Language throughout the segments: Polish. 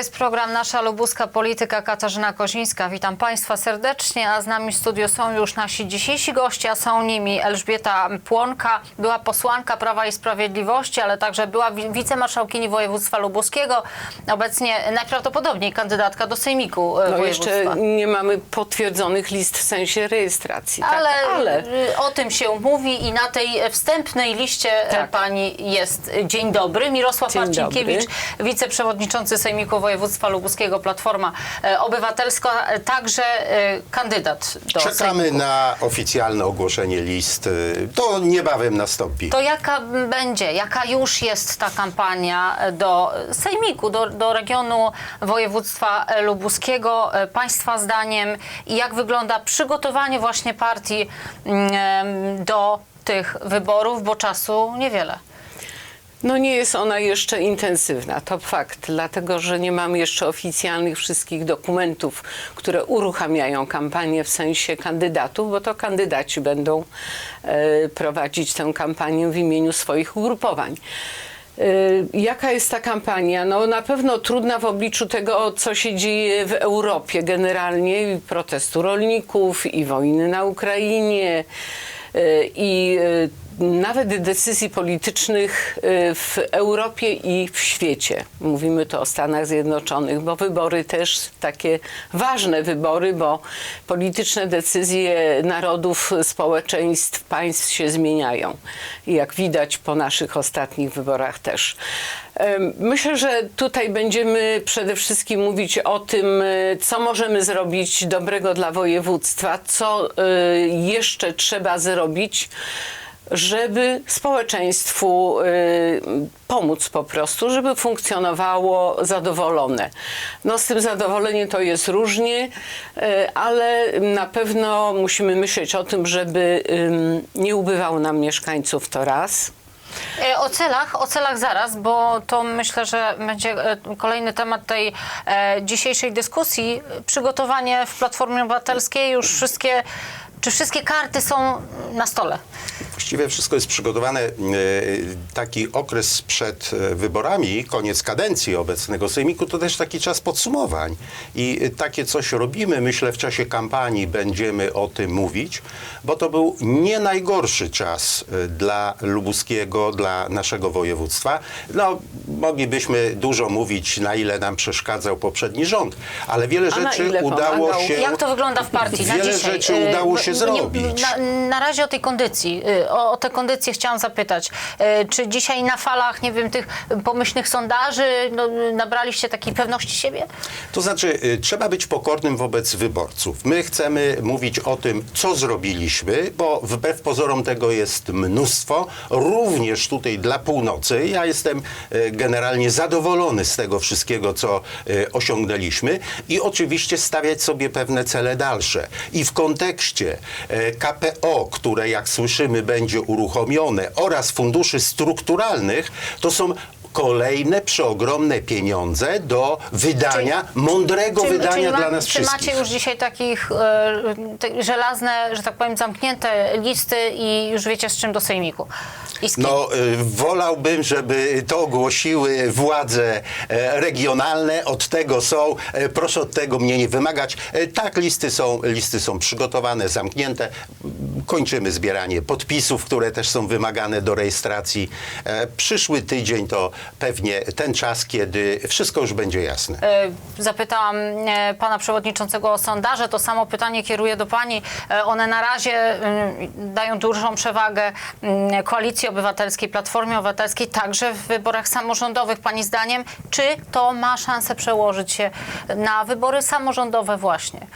To jest program Nasza Lubuska Polityka Katarzyna Kozińska. Witam Państwa serdecznie, a z nami w studiu są już nasi dzisiejsi goście, a są nimi Elżbieta Płonka, była posłanka Prawa i Sprawiedliwości, ale także była wi- wicemarszałkini województwa lubuskiego, obecnie najprawdopodobniej kandydatka do Sejmiku e, No województwa. jeszcze nie mamy potwierdzonych list w sensie rejestracji. Ale, tak? ale y, o tym się mówi i na tej wstępnej liście e, Tak. pani jest. Dzień dobry. Mirosław Dzień Marcinkiewicz, dobry. wiceprzewodniczący Sejmiku Województwa Lubuskiego, Platforma e, Obywatelska, e, także e, kandydat do Czekamy Sejmiku. na oficjalne ogłoszenie list. To niebawem nastąpi. To jaka będzie, jaka już jest ta kampania do Sejmiku, do, do regionu województwa lubuskiego, Państwa zdaniem i jak wygląda przygotowanie właśnie partii mm, do tych wyborów, bo czasu niewiele. No nie jest ona jeszcze intensywna, to fakt, dlatego że nie mamy jeszcze oficjalnych wszystkich dokumentów, które uruchamiają kampanię w sensie kandydatów, bo to kandydaci będą e, prowadzić tę kampanię w imieniu swoich ugrupowań. E, Jaka jest ta kampania? No na pewno trudna w obliczu tego, co się dzieje w Europie generalnie, i protestu rolników, i wojny na Ukrainie, e, i nawet decyzji politycznych e, w Europie i w świecie. Mówimy to o Stanach Zjednoczonych, bo wybory też takie ważne wybory, bo polityczne decyzje narodów, społeczeństw, państw się zmieniają. I jak widać po naszych ostatnich wyborach też. Myślę, że tutaj będziemy przede wszystkim mówić o tym, e, co możemy zrobić dobrego dla województwa, co e, jeszcze trzeba zrobić, żeby społeczeństwu y, pomóc po prostu, żeby funkcjonowało zadowolone. No z tym zadowoleniem to jest różnie, y, ale na pewno musimy myśleć o tym, żeby nie ubywało nam mieszkańców to raz. E, O celach, o celach zaraz, bo to myślę, że będzie e, kolejny temat tej e, dzisiejszej dyskusji. Przygotowanie w Platformie Obywatelskiej, już wszystkie, czy wszystkie karty są na stole? Właściwie wszystko jest przygotowane. e, Taki okres przed e, wyborami, koniec kadencji obecnego Sejmiku, to też taki czas podsumowań. I e, takie coś robimy. Myślę, w czasie kampanii będziemy o tym mówić, bo to był nie najgorszy czas dla lubuskiego, dla naszego województwa. No, moglibyśmy dużo mówić, na ile nam przeszkadzał poprzedni rząd, ale wiele A na rzeczy ile udało pomagał? się... Jak to wygląda w partii na Wiele dzisiaj? rzeczy udało się zrobić. Na, na razie o tej kondycji, o, o tę kondycję chciałam zapytać. E, Czy dzisiaj na falach, nie wiem, tych pomyślnych sondaży no, nabraliście takiej pewności siebie? To znaczy, y, trzeba być pokornym wobec wyborców. My chcemy mówić o tym, co zrobiliśmy, bo wbrew pozorom tego jest mnóstwo, również tutaj dla północy. Ja jestem y, generalnie zadowolony z tego wszystkiego, co osiągnęliśmy i oczywiście stawiać sobie pewne cele dalsze. I w kontekście KPO, które jak słyszymy będzie uruchomione oraz funduszy strukturalnych, to są kolejne przeogromne pieniądze do wydania, mądrego wydania ma- dla nas czy wszystkich. macie już dzisiaj takich te, żelazne, że tak powiem, zamknięte listy i już wiecie z czym do sejmiku? No, y, wolałbym, żeby to ogłosiły władze e, regionalne. Od tego są. E, proszę od tego mnie nie wymagać. Tak, listy są, listy są przygotowane, zamknięte. Kończymy zbieranie podpisów, które też są wymagane do rejestracji. E, przyszły tydzień to pewnie ten czas, kiedy wszystko już będzie jasne. E, Zapytałam e, pana przewodniczącego o sondaże. To samo pytanie kieruję do pani. One na razie mm, dają dużą przewagę mm, Koalicji Obywatelskiej, Platformie Obywatelskiej, także w wyborach samorządowych. Pani zdaniem, czy to ma szansę przełożyć się na wybory samorządowe właśnie?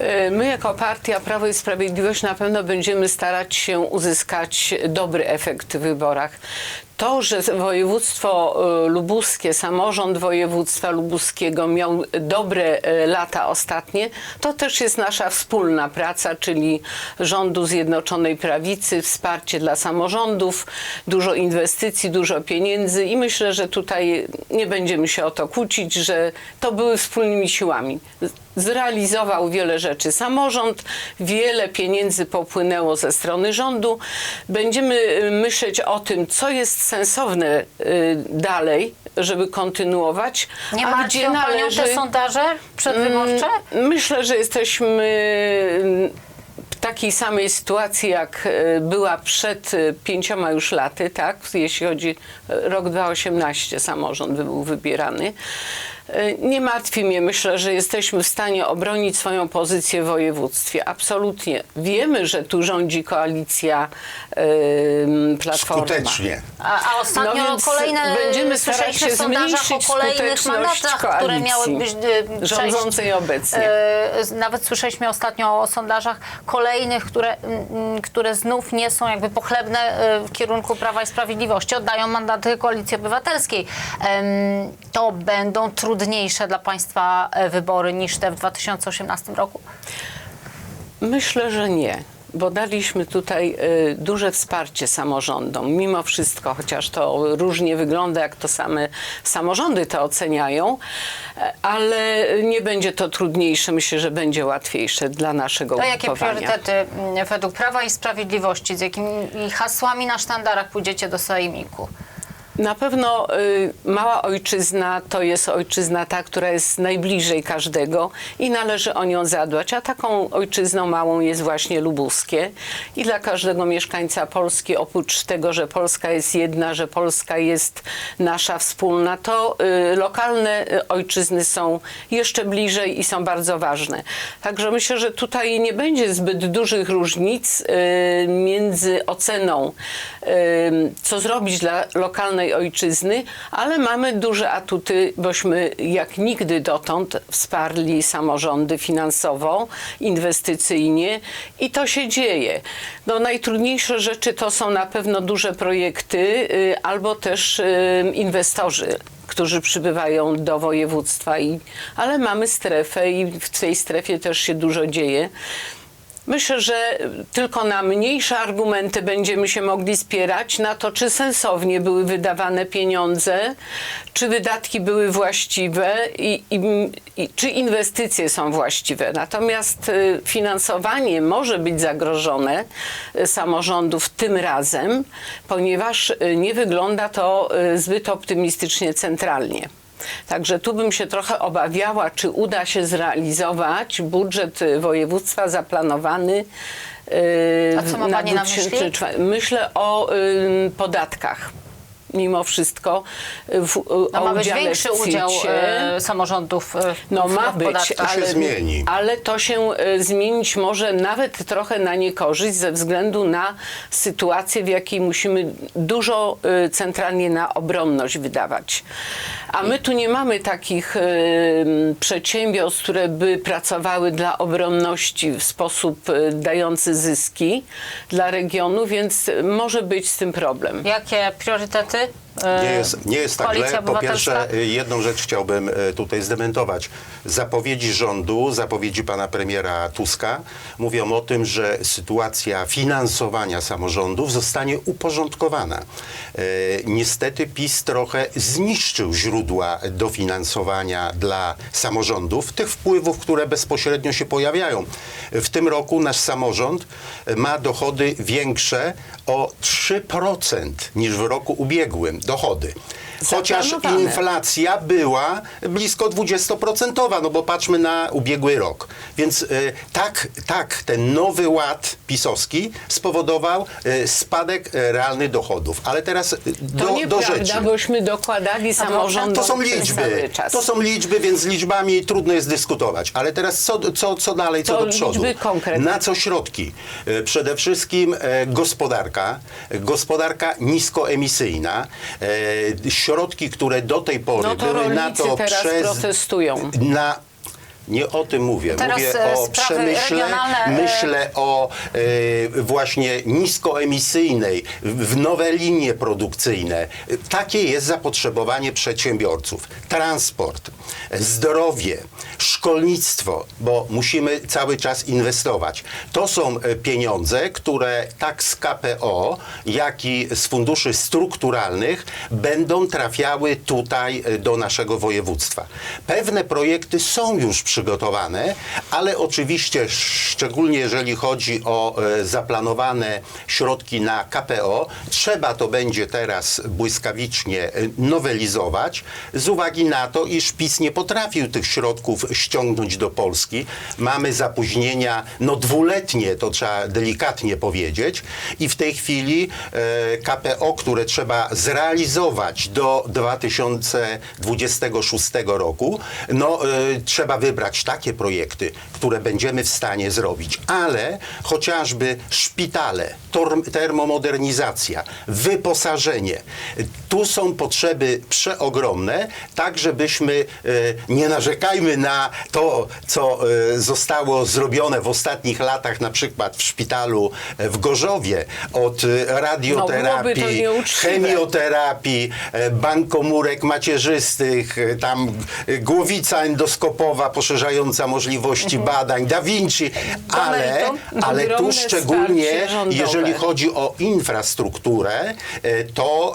Y, My jako partia Prawo i Sprawiedliwość na pewno będziemy starać się uzyskać dobry efekt w wyborach. To, że województwo y, lubuskie, samorząd województwa lubuskiego miał dobre y, lata ostatnie, to też jest nasza wspólna praca, czyli rządu Zjednoczonej Prawicy, wsparcie dla samorządów, dużo inwestycji, dużo pieniędzy i myślę, że tutaj nie będziemy się o to kłócić, że to były wspólnymi siłami. Zrealizował wiele rzeczy samorząd, wiele pieniędzy popłynęło ze strony rządu. Będziemy y, myśleć o tym, co jest sensowne y, dalej, żeby kontynuować, Nie a gdzie panią należy... te sondaże przedwyborcze? Myślę, że jesteśmy w takiej samej sytuacji, jak była przed pięcioma już laty, tak? Jeśli chodzi rok 2018 samorząd był wybierany. E, Nie martwi mnie, myślę, że jesteśmy w stanie obronić swoją pozycję w województwie. Absolutnie. Wiemy, że tu rządzi koalicja e, Platforma. Skutecznie. A, a ostatnio No kolejne będziemy starać się sondażach o zmniejszyć kolejnych skuteczność mandatach, które koalicji miały być e, rządzącej przejść, obecnie. z- Nawet słyszeliśmy ostatnio o sondażach kolejnych, które, mm, które znów nie są jakby pochlebne e, w kierunku Prawa i Sprawiedliwości. Oddają mandaty Koalicji Obywatelskiej. Em, To będą trudniejsze dla państwa e, wybory niż te w 2018 roku? Myślę, że nie. Bo daliśmy tutaj y, duże wsparcie samorządom, mimo wszystko, chociaż to różnie wygląda, jak to same samorządy to oceniają, e, ale nie będzie to trudniejsze, myślę, że będzie łatwiejsze dla naszego To jakie priorytety według Prawa i Sprawiedliwości, z jakimi hasłami na sztandarach pójdziecie do Sejmiku? Na pewno y, mała ojczyzna to jest ojczyzna ta, która jest najbliżej każdego i należy o nią zadbać. A taką ojczyzną małą jest właśnie lubuskie. I dla każdego mieszkańca Polski, oprócz tego, że Polska jest jedna, że Polska jest nasza wspólna, to y, lokalne y, ojczyzny są jeszcze bliżej i są bardzo ważne. Także myślę, że tutaj nie będzie zbyt dużych różnic między oceną, co zrobić dla lokalnej ojczyzny, ale mamy duże atuty, bośmy jak nigdy dotąd wsparli samorządy finansowo, inwestycyjnie i to się dzieje. No, najtrudniejsze rzeczy to są na pewno duże projekty y, albo też y, inwestorzy którzy przybywają do województwa, i, ale mamy strefę i w tej strefie też się dużo dzieje. Myślę, że tylko na mniejsze argumenty będziemy się mogli spierać na to, czy sensownie były wydawane pieniądze, czy wydatki były właściwe i, i, i czy inwestycje są właściwe. Natomiast y, finansowanie może być zagrożone y, samorządów tym razem, ponieważ y, nie wygląda to zbyt optymistycznie centralnie. Także tu bym się trochę obawiała, czy uda się zrealizować budżet y, województwa zaplanowany. y, A co ma pani na myśli? 2004. Myślę o podatkach. Mimo wszystko y, w, No o ma być większy w udział e, samorządów e, No w, ma w być, podatkach. To się ale, zmieni. ale to się e, zmienić może nawet trochę na niekorzyść ze względu na sytuację, w jakiej musimy dużo e, centralnie na obronność wydawać. A my tu nie mamy takich e, przedsiębiorstw, które by pracowały dla obronności w sposób e, dający zyski dla regionu, więc może być z tym problem. Jakie priorytety? E, Nie jest, nie jest tak źle. Po pierwsze, y, jedną rzecz chciałbym y, tutaj zdementować. Zapowiedzi rządu, zapowiedzi pana premiera Tuska mówią o tym, że sytuacja finansowania samorządów zostanie uporządkowana. Niestety PiS trochę zniszczył źródła dofinansowania dla samorządów, tych wpływów, które bezpośrednio się pojawiają. W tym roku nasz samorząd ma dochody większe o 3% niż w roku ubiegłym. Dochody. Chociaż Zaplanowane. inflacja była blisko 20%, no bo patrzmy na ubiegły rok. Więc y, tak, tak, ten nowy ład pisowski spowodował y, spadek y, realny dochodów. Ale teraz y, To do, do nieprawda, rzeczy. bośmy dokładali samorządom To są cały liczby. czas. To są liczby, więc z liczbami trudno jest dyskutować. Ale teraz co, co, co dalej, co To do przodu? liczby konkretne. Na co środki? E, Przede wszystkim e, gospodarka, gospodarka niskoemisyjna, e, środki, które do tej pory No to były na to teraz przez... protestują. Na, nie o tym mówię. Teraz, mówię e, o przemyśle, regionalne, e, myślę o e, właśnie niskoemisyjnej, w nowe linie produkcyjne. Takie jest zapotrzebowanie przedsiębiorców. Transport, zdrowie, szkolnictwo, bo musimy cały czas inwestować. To są e, pieniądze, które tak z KPO, jak i z funduszy strukturalnych będą trafiały tutaj do naszego województwa. Pewne projekty są już przygotowane, ale oczywiście szczególnie jeżeli chodzi o e, zaplanowane środki na KPO, trzeba to będzie teraz błyskawicznie e, nowelizować z uwagi na to, iż PiS nie potrafił tych środków ściągnąć do Polski. Mamy zapóźnienia no dwuletnie, to trzeba delikatnie powiedzieć i w tej chwili e, KPO, które trzeba zrealizować do 2026 roku, no trzeba wybrać takie projekty, które będziemy w stanie zrobić, ale chociażby szpitale, termomodernizacja, wyposażenie, tu są potrzeby przeogromne, tak żebyśmy e, nie narzekajmy na to, co e, zostało zrobione w ostatnich latach, na przykład w szpitalu e, w Gorzowie, od radioterapii, nieuczciwe. chemioterapii, e, bank komórek macierzystych, tam głowica endoskopowa poszerzająca możliwości badań, Da Vinci, ale, ale tu szczególnie, jeżeli chodzi o infrastrukturę, e, to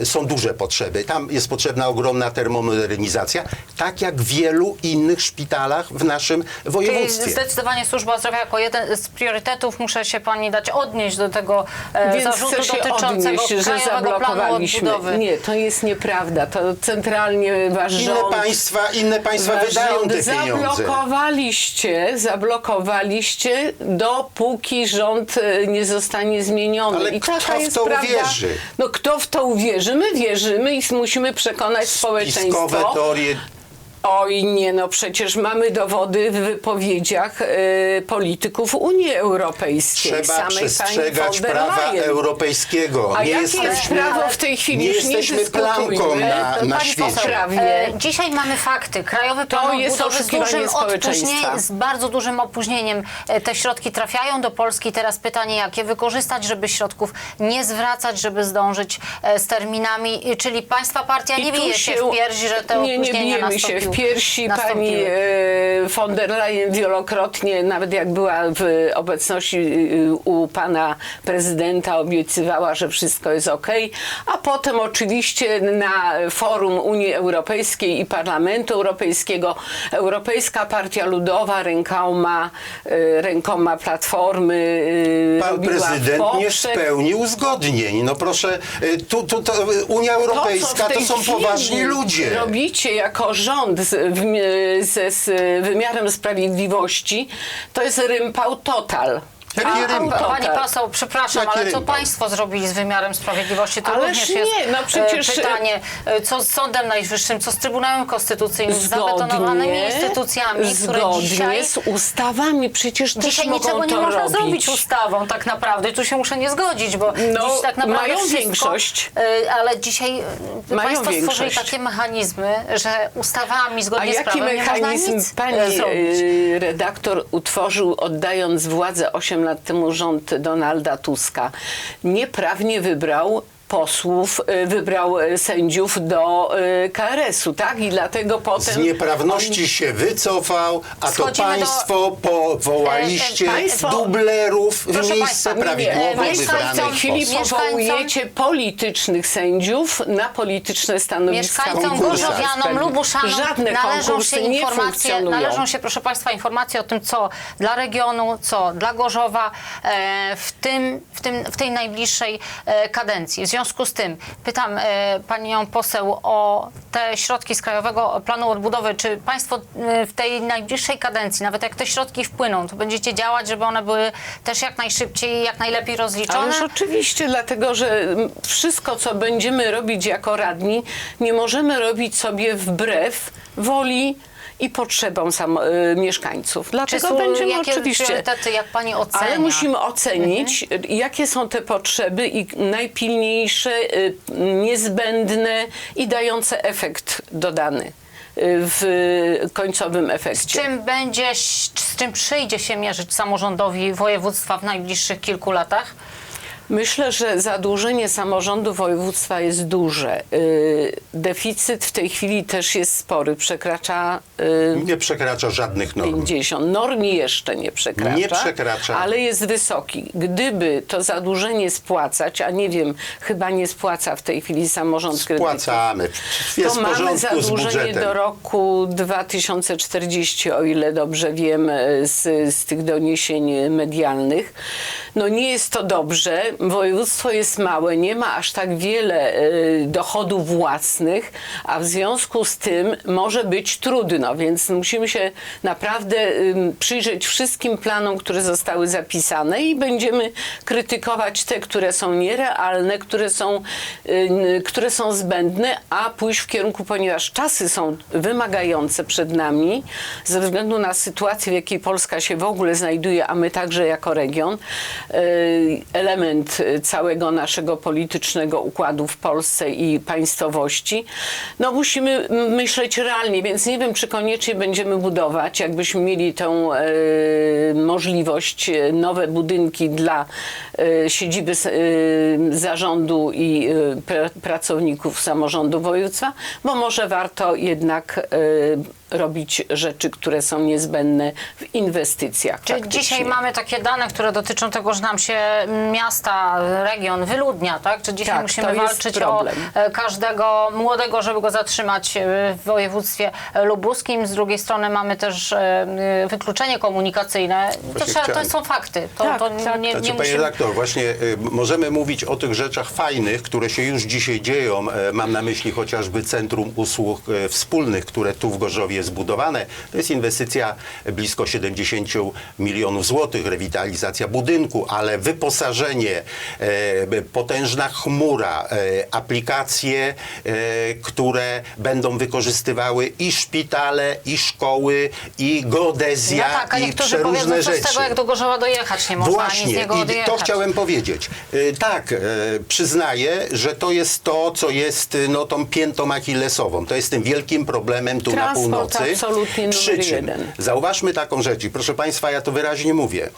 e, są duże potrzeby. Tam jest potrzebna ogromna termomodernizacja, tak jak w wielu innych szpitalach w naszym Czyli województwie. zdecydowanie służba zdrowia jako jeden z priorytetów muszę się pani dać odnieść do tego e, Więc zarzutu chcę się dotyczącego odnieść, że Krajowego Planu zablokowaliśmy. Odbudowy. Nie, to jest nieprawda. To centralnie wasz Inne rząd... państwa, inne państwa wasz wydają te pieniądze. Zablokowaliście, zablokowaliście, dopóki rząd e, nie zostanie zmieniony. Ale I kto taka w jest to prawda. uwierzy? No kto w to uwierzy? My wierzymy i musimy przekonać Spiskowe społeczeństwo. teorie Oj nie, no przecież mamy dowody w wypowiedziach e, polityków Unii Europejskiej. Trzeba samej pani przestrzegać der prawa europejskiego. A nie jakie jest jesteśmy, prawo w tej chwili? Nie Już nie jesteśmy dyskutujmy. na, E, na pani świecie. poseł, prawie. E, Dzisiaj mamy fakty. Krajowy Plan jest Odbudowy z oszukiwanie dużym społeczeństwa. z bardzo dużym opóźnieniem e, te środki trafiają do Polski. Teraz pytanie, jak je wykorzystać, żeby środków nie zwracać, żeby zdążyć e, z terminami. I- Czyli państwa partia nie I tu bije się w piersi, że te Nie, nie opóźnienia bijemy się w nastąpiły- piersi. Pani nastąpiły. e, von der Leyen wielokrotnie, nawet jak była w obecności e, u pana prezydenta, obiecywała, że wszystko jest ok. A potem oczywiście na forum Unii Europejskiej i Parlamentu Europejskiego Europejska Partia Ludowa rękoma, e, rękoma Platformy Pan prezydent nie spełnił uzgodnień. No proszę, tu, tu, to Unia Europejska to, tej są poważni ludzie. Robicie jako rząd z, ze, z wymiarem sprawiedliwości, to jest rympał total. Jaki A, total. Pani poseł, przepraszam, Jaki ale co rympał? państwo zrobili z wymiarem sprawiedliwości? To Ależ również nie, jest no przecież- e, pytanie, e, co z Sądem Najwyższym, co z Trybunałem Konstytucyjnym, z zabetonowanymi instytucjami, które zgodnie dzisiaj... z ustawami przecież też Dzisiaj mogą niczego nie to można robić. zrobić ustawą tak naprawdę. I tu się muszę nie zgodzić, bo No, dziś tak naprawdę mają wszystko, większość. e, Ale dzisiaj e, Mają państwo stworzyli większość. takie mechanizmy, że ustawami A zgodnie z jaki prawem nie można mechanizm nic pani e, zrobić. y, redaktor utworzył, oddając władzę 8 lat temu rząd Donalda Tuska? Nieprawnie wybrał posłów, y, wybrał y, sędziów do y, KRS-u, tak? I dlatego potem... Z nieprawności się wycofał, a to Schodzimy do- państwo powołaliście E, e, państwo- dublerów w Proszę miejsce państwa, nie, nie, prawidłowo w wybranych tej chwili posłów. powołujecie politycznych sędziów na polityczne stanowiska. Mieszkańcom. Gorzowianom, Lubuszanom Żadne należą się informacje, należą się, proszę Państwa, informacje o tym, co dla regionu, co dla Gorzowa e, w, tym, w, tym, w tej najbliższej e, kadencji. W związku z tym pytam e, Panią poseł o te środki z Krajowego Planu Odbudowy. Czy Państwo e, w tej najbliższej kadencji, nawet jak te środki wpłyną, to będziecie działać, żeby one były też jak najszybciej jak najlepiej rozliczone? Ależ oczywiście, dlatego że wszystko, co będziemy robić jako radni, nie możemy robić sobie wbrew woli i potrzebom sam, y, mieszkańców. Dlatego są będziemy jakie oczywiście. priorytety, jak Pani ocenia? Ale musimy ocenić, jakie są te potrzeby i najpilniejsze, y, niezbędne i dające efekt dodany y, w końcowym efekcie. czym będzie, z czym przyjdzie się mierzyć samorządowi województwa w najbliższych kilku latach? Myślę, że zadłużenie samorządu województwa jest duże. Y, Deficyt w tej chwili też jest spory, przekracza y, Nie przekracza żadnych norm. 50. Norm jeszcze nie przekracza. Nie przekracza. Ale jest wysoki. Gdyby to zadłużenie spłacać, a nie wiem, chyba nie spłaca w tej chwili samorząd. Spłacamy. Jest To mamy zadłużenie do roku 2040, o ile dobrze wiem e, z, z tych doniesień medialnych. No nie jest to dobrze. Województwo jest małe, nie ma aż tak wiele e, dochodów własnych, a w związku z tym może być trudno, więc musimy się naprawdę przyjrzeć wszystkim planom, które zostały zapisane i będziemy krytykować te, które są nierealne, które są, y, które są zbędne, a pójść w kierunku, ponieważ czasy są wymagające przed nami, ze względu na sytuację, w jakiej Polska się w ogóle znajduje, a my także jako region, y, element y, całego naszego politycznego układu w Polsce i państwowości, no musimy myśleć realnie, więc nie wiem, czy koniecznie będziemy budować, jakbyśmy mieli tę e, możliwość, e, nowe budynki dla siedziby zarządu i pr- pracowników samorządu województwa, bo może warto jednak robić rzeczy, które są niezbędne w inwestycjach. Czy faktycznie. dzisiaj mamy takie dane, które dotyczą tego, że nam się miasta, region wyludnia, tak? Czy dzisiaj Tak, musimy walczyć o problem. e, każdego młodego, żeby go zatrzymać e, w województwie lubuskim? Z drugiej strony mamy też e, wykluczenie komunikacyjne. To, trzeba, to są fakty. To, Tak, to tak. nie, Znaczy, nie panie musimy... redaktor, właśnie możemy mówić o tych rzeczach fajnych, które się już dzisiaj dzieją. Mam na myśli chociażby Centrum Usług Wspólnych, które tu w Gorzowie jest zbudowane. To jest inwestycja blisko 70 milionów złotych, rewitalizacja budynku, ale wyposażenie, e, potężna chmura, e, aplikacje, e, które będą wykorzystywawały i szpitale, i szkoły, i No geodezja, tak, a i przeróżne powiedzą, co z rzeczy. tego, jak do Gorzowa dojechać nie można, ani z Właśnie, niego i odjechać. to chciałem powiedzieć. Tak, przyznaję, że to jest to, co jest no, tą piętą achillesową. To jest tym wielkim problemem tu na Północy. absolutnie numer Przy czym, jeden. zauważmy taką rzecz i proszę Państwa, ja to wyraźnie mówię.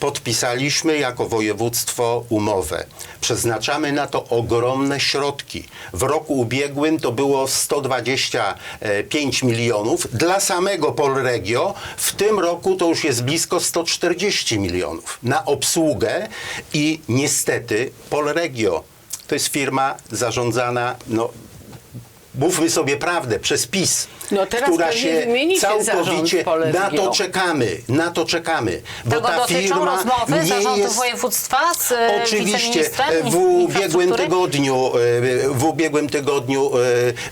Podpisaliśmy jako województwo umowę. Przeznaczamy na to ogromne środki. W roku ubiegłym to było 125 milionów dla samego Polregio. W tym roku to już jest blisko 140 milionów na obsługę i niestety Polregio to jest firma zarządzana no, mówmy sobie prawdę, przez PiS, No teraz która pewnie się wymienicie całkowicie zarząd na to czekamy, na to czekamy. Bo Tego ta dotyczą firma rozmowy nie zarządu jest... województwa z e, Oczywiście wiceministrem e, w ubiegłym infrastruktury? tygodniu, e, w ubiegłym tygodniu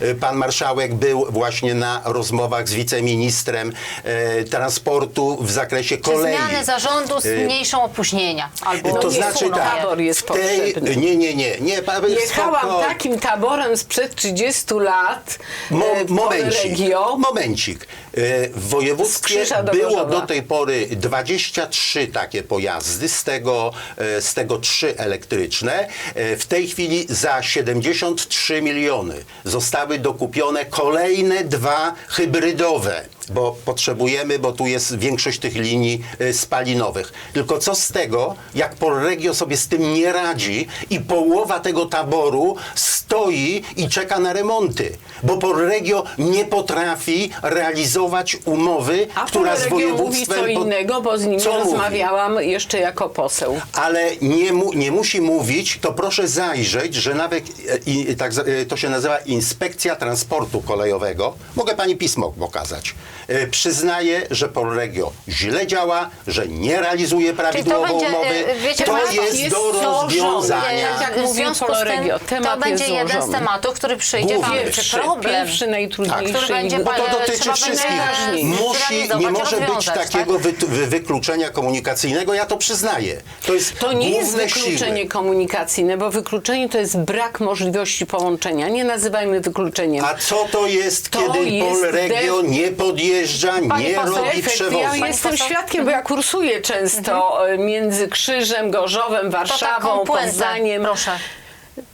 e, e, pan marszałek był właśnie na rozmowach z wiceministrem e, transportu w zakresie Czy kolei. zmiany zarządu zmniejszą opóźnienia? Albo To nie znaczy usuną tak, je? Tabor jest w tej, potrzebny. nie, nie, nie, nie, Jechałam spoko- takim taborem sprzed 30 lat. Mo, e, momencik, Polegio. momencik. E, W województwie do było do tej pory 23 takie pojazdy, z tego, e, z tego 3 elektryczne. E, W tej chwili za 73 miliony zostały dokupione kolejne dwa hybrydowe, bo potrzebujemy, bo tu jest większość tych linii e, spalinowych. Tylko co z tego, jak Polregio sobie z tym nie radzi i połowa tego taboru stoi i czeka na remonty, bo Polregio nie potrafi realizować umowy, A która z Polegio mówi województwem... co innego, bo z nim Co mówi? rozmawiałam jeszcze jako poseł. ale nie, mu, nie musi mówić, to proszę zajrzeć, że nawet e, i, tak, e, to się nazywa Inspekcja Transportu Kolejowego. Mogę pani pismo pokazać. E, Przyznaje, że Polregio źle działa, że nie realizuje prawidłowo będzie, umowy. e, wiecie to państwo, jest, jest do złożone. rozwiązania. Jak w mówił związku z tym, temat to będzie jest jeden z złożony. tematów, który przyjdzie Główny. wam. Czy Pierwszy, problem? pierwszy najtrudniejszy. będzie i- Bo to dotyczy wszystkich. Musi, nie może być rozwiązać, takiego tak? wy, wy, wykluczenia komunikacyjnego, ja to przyznaję. To jest To nie jest główne wykluczenie siły. komunikacyjne, bo wykluczenie to jest brak możliwości połączenia. Nie nazywajmy wykluczeniem. A co to jest, To kiedy jest Polregio def- nie podjeżdża, Pani nie poseł, robi Efekt, przewozu? ja jestem poseł? świadkiem, bo ja kursuję często e, między Krzyżem, Gorzowem, Warszawą, Poznaniem. proszę.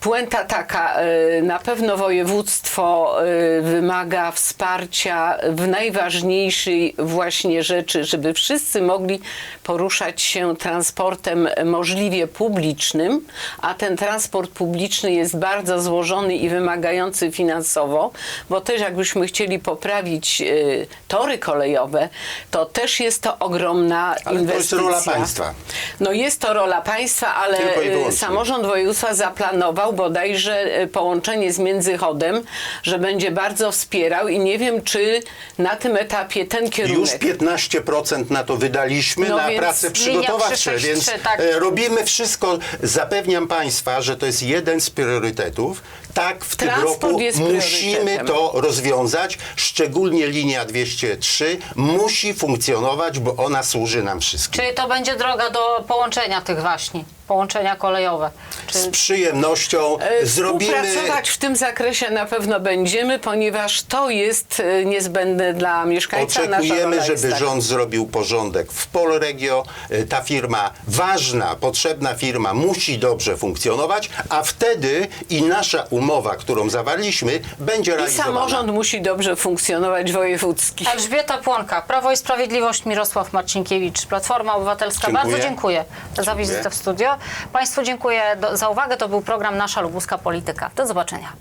Puenta taka, e, na pewno województwo e, wymaga wsparcia w najważniejszej właśnie rzeczy, żeby wszyscy mogli poruszać się transportem możliwie publicznym, a ten transport publiczny jest bardzo złożony i wymagający finansowo, bo też jakbyśmy chcieli poprawić e, tory kolejowe, to też jest to ogromna Ale to jest inwestycja. rola państwa. No jest to rola państwa, ale samorząd województwa zaplanował bodajże e, połączenie z Międzychodem, że będzie bardzo wspierał i nie wiem, czy na tym etapie ten kierunek... Już 15% na to wydaliśmy, No na prace linia przygotowawcze, 363, więc tak. e, robimy wszystko. Zapewniam Państwa, że to jest jeden z priorytetów. Tak, w tym Transport roku jest musimy to rozwiązać. Szczególnie linia 203 musi funkcjonować, bo ona służy nam wszystkim. Czyli to będzie droga do połączenia tych właśnie, połączenia kolejowe. Czy... Z przyjemnością E, zrobimy. Współpracować w tym zakresie na pewno będziemy, ponieważ to jest e, niezbędne dla mieszkańca. Oczekujemy, żeby taka. rząd zrobił porządek w Polregio. Y, Ta firma, ważna, potrzebna firma, musi dobrze funkcjonować, a wtedy i nasza umowa, którą zawarliśmy, będzie I realizowana. samorząd musi dobrze funkcjonować wojewódzki. Elżbieta Płonka, Prawo i Sprawiedliwość, Mirosław Marcinkiewicz, Platforma Obywatelska. Dziękuję. Bardzo dziękuję za wizytę w studio. Państwu dziękuję do, za uwagę. To był program Nasza Lubuska Polityka. Do zobaczenia.